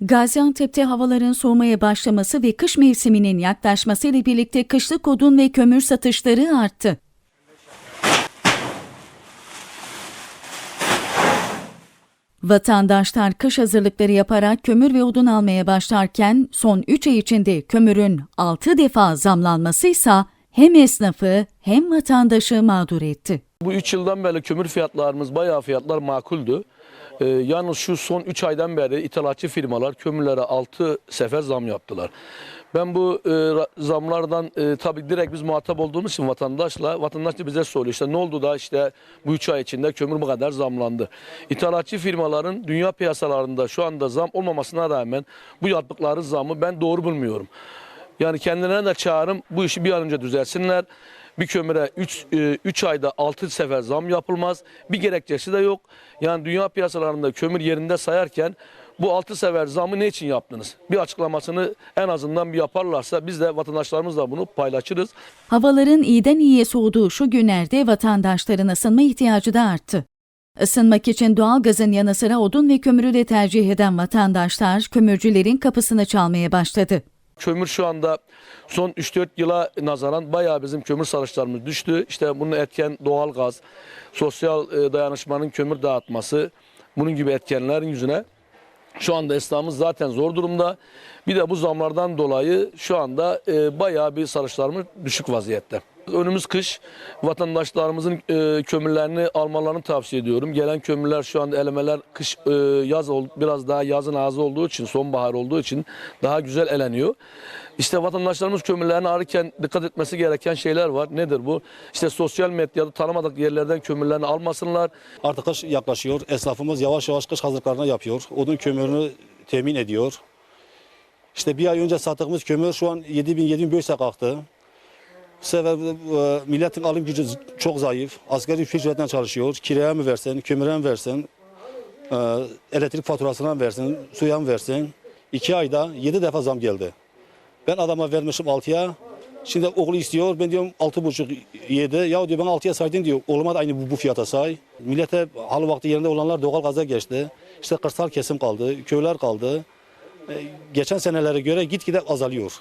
Gaziantep'te havaların soğumaya başlaması ve kış mevsiminin yaklaşmasıyla birlikte kışlık odun ve kömür satışları arttı. Vatandaşlar kış hazırlıkları yaparak kömür ve odun almaya başlarken son 3 ay içinde kömürün 6 defa zamlanması ise hem esnafı hem vatandaşı mağdur etti. Bu 3 yıldan beri kömür fiyatlarımız bayağı fiyatlar makuldü. Ee, yalnız şu son 3 aydan beri ithalatçı firmalar kömürlere 6 sefer zam yaptılar. Ben bu e, zamlardan e, tabii direkt biz muhatap olduğumuz için vatandaşla, vatandaş da bize soruyor işte ne oldu da işte bu 3 ay içinde kömür bu kadar zamlandı. İthalatçı firmaların dünya piyasalarında şu anda zam olmamasına rağmen bu yaptıkları zamı ben doğru bulmuyorum. Yani kendilerine de çağrım bu işi bir an önce düzelsinler. Bir kömüre 3 3 ayda 6 sefer zam yapılmaz. Bir gerekçesi de yok. Yani dünya piyasalarında kömür yerinde sayarken bu 6 sefer zamı ne için yaptınız? Bir açıklamasını en azından bir yaparlarsa biz de vatandaşlarımızla bunu paylaşırız. Havaların iyiden iyiye soğuduğu şu günlerde vatandaşların ısınma ihtiyacı da arttı. Isınmak için doğal gazın yanı sıra odun ve kömürü de tercih eden vatandaşlar kömürcülerin kapısını çalmaya başladı. Kömür şu anda son 3-4 yıla nazaran bayağı bizim kömür satışlarımız düştü. İşte bunun etken doğal gaz, sosyal e, dayanışmanın kömür dağıtması, bunun gibi etkenlerin yüzüne şu anda esnafımız zaten zor durumda. Bir de bu zamlardan dolayı şu anda e, bayağı bir satışlarımız düşük vaziyette. Önümüz kış. Vatandaşlarımızın e, kömürlerini almalarını tavsiye ediyorum. Gelen kömürler şu anda elemeler kış e, yaz ol, biraz daha yazın ağzı olduğu için, sonbahar olduğu için daha güzel eleniyor. İşte vatandaşlarımız kömürlerini alırken dikkat etmesi gereken şeyler var. Nedir bu? İşte sosyal medyada tanımadık yerlerden kömürlerini almasınlar. Artık kış yaklaşıyor. Esnafımız yavaş yavaş kış hazırlıklarını yapıyor. Odun kömürünü temin ediyor. İşte bir ay önce sattığımız kömür şu an 7000-7500'e kalktı. Bu e, milletin alım gücü çok zayıf. Asgari ücretten çalışıyor. Kiraya mı versin, kömüre mi versin, e, elektrik faturasına mı versin, suya mı versin. İki ayda yedi defa zam geldi. Ben adama vermişim altıya. Şimdi oğlu istiyor. Ben diyorum altı buçuk yedi. Ya diyor ben altıya saydın diyor. Oğluma da aynı bu, bu fiyata say. Millete hal vakti yerinde olanlar doğal gaza geçti. İşte kırsal kesim kaldı. Köyler kaldı. E, geçen senelere göre gitgide azalıyor.